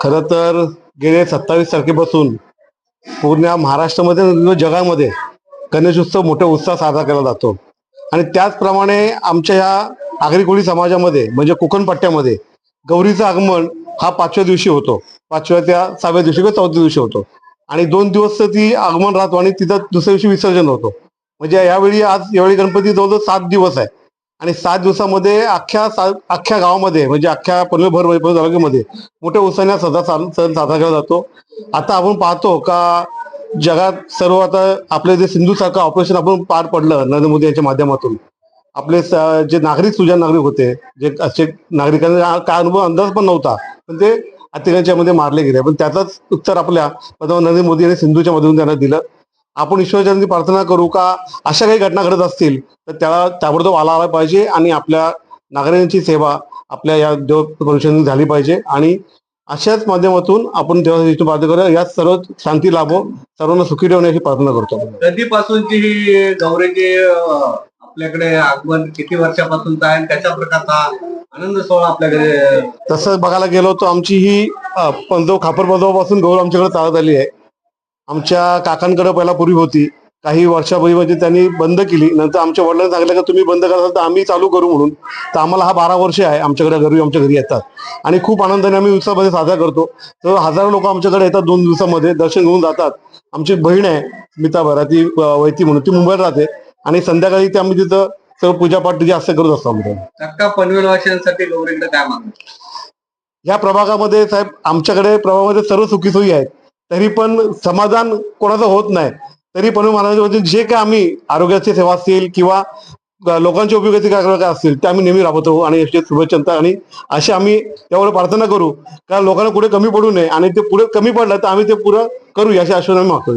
खरं तर गेले सत्तावीस तारखेपासून पूर्ण महाराष्ट्रामध्ये जगामध्ये गणेशोत्सव मोठ्या उत्साह साजरा केला जातो. आणि त्याचप्रमाणे आमच्या या आगरी कोळी समाजामध्ये म्हणजे कोकण पट्ट्यामध्ये गौरीचं आगमन हा पाचव्या दिवशी होतो. पाचव्या त्या सहाव्या दिवशी किंवा चौथ्या दिवशी होतो. आणि दोन दिवस ती आगमन राहतो आणि तिथं दुसऱ्या दिवशी विसर्जन होतो. म्हणजे यावेळी आज यावेळी गणपती जवळजवळ सात दिवस आहे. आणि सात दिवसामध्ये अख्ख्या सा- अख्ख्या गावामध्ये म्हणजे अख्ख्या म्हणजे पनवेल भर तालुक्यामध्ये मोठ्या उत्साहाने हा सदा सा- सण साजरा केला जातो. आता आपण पाहतो का जगात सर्व आता आपले जे सिंधू सारखं ऑपरेशन आपण पार पडलं नरेंद्र मोदी यांच्या माध्यमातून. आपले स- जे नागरिक सुजाण नागरिक होते जे असे नागरिकांना काय अनुभव अंदाज पण नव्हता पण ते अत्याचाराच्या मारले गेले. पण त्याचाच उत्तर आपल्या पंतप्रधान नरेंद्र मोदी यांनी सिंधूच्या मधून त्यांना दिलं. आपण ईश्वराच्या प्रार्थना करू का? अशा काही घटना घडत असतील तर त्याला ताबडतोब आला आला पाहिजे आणि आपल्या नागरिकांची सेवा आपल्या या देव परिषदेने झाली पाहिजे. आणि अशाच माध्यमातून आपण देवाची प्रार्थना करूया. यात सर्व शांती लाभो सर्वांना सुखी ठेवण्याची प्रार्थना करतो. कधीपासूनची ही गौरीची आपल्याकडे आगमन किती आहे आणि कशा प्रकारचा आनंद सोहळा आपल्याकडे तसं बघायला गेलो तर आमची ही पंजव खापर पंजवापासून गौर आमच्याकडे चालत आली आहे. आमच्या काकांकडे पहिला पूर्वी होती. काही वर्षापूर्वी म्हणजे त्यांनी बंद केली. नंतर आमच्या वडिलांनी सांगितलं की तुम्ही बंद कराल तर आम्ही चालू करू म्हणून. तर आम्हाला हा बारा वर्ष आहे. आमच्याकडे घरी आमच्या घरी येतात. आणि खूप आनंदाने आम्ही उत्सवामध्ये साजरा करतो. तर हजारो लोक आमच्याकडे येतात दोन दिवसामध्ये. दर्शन घेऊन जातात. आमची बहीण आहे स्मिता भरा ती वैती म्हणून. ती मुंबईला राहते. आणि संध्याकाळी ते आम्ही तिथं सर्व पूजापाठ तिची असं करत असतो पनवेलवासियांसाठी गौरीकडे काय मागणं? या प्रभागामध्ये साहेब आमच्याकडे प्रभागामध्ये सर्व सुखी सोयी आहेत. तरी पण समाधान कोणाचं होत नाही. तरी पण महाराज जे काय आम्ही आरोग्याची सेवा असतील किंवा लोकांच्या उपयोगाचे काय काय असतील ते आम्ही नेहमी राबवतो आणि याची शुभेच्छा आणि अशी आम्ही त्यावर प्रार्थना करू. कारण लोकांना पुढे कमी पडू नये आणि ते पुढे कमी पडलं तर आम्ही ते पुरं करू याची आश्वासन आम्ही मागतो.